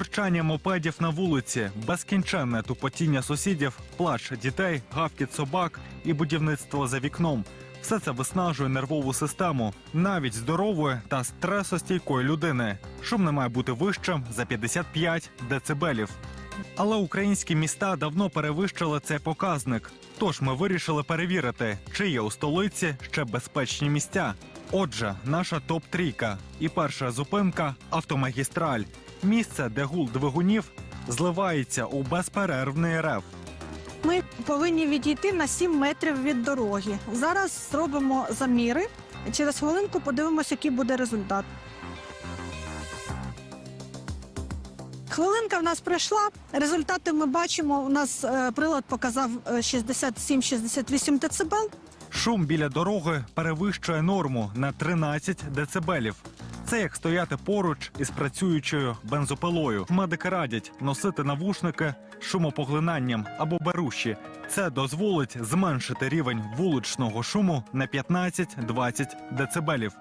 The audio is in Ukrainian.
Бурчання мопедів на вулиці, безкінченне тупотіння сусідів, плач дітей, гавкіт собак і будівництво за вікном. Все це виснажує нервову систему навіть здорової та стресостійкої людини. Шум не має бути вищим за 55 децибелів. Але українські міста давно перевищили цей показник. Тож ми вирішили перевірити, чи є у столиці ще безпечні місця. Отже, наша топ трійка і перша зупинка автомагістраль. Місце, де гул двигунів зливається у безперервний рев. Ми повинні відійти на 7 метрів від дороги. Зараз зробимо заміри. Через хвилинку подивимося, який буде результат. Хвилинка в нас пройшла. Результати ми бачимо. У нас е, прилад показав е, 67-68 децибел. Шум біля дороги перевищує норму на 13 децибелів. Це як стояти поруч із працюючою бензопилою. Медики радять носити навушники шумопоглинанням або беруші. Це дозволить зменшити рівень вуличного шуму на 15-20 децибелів.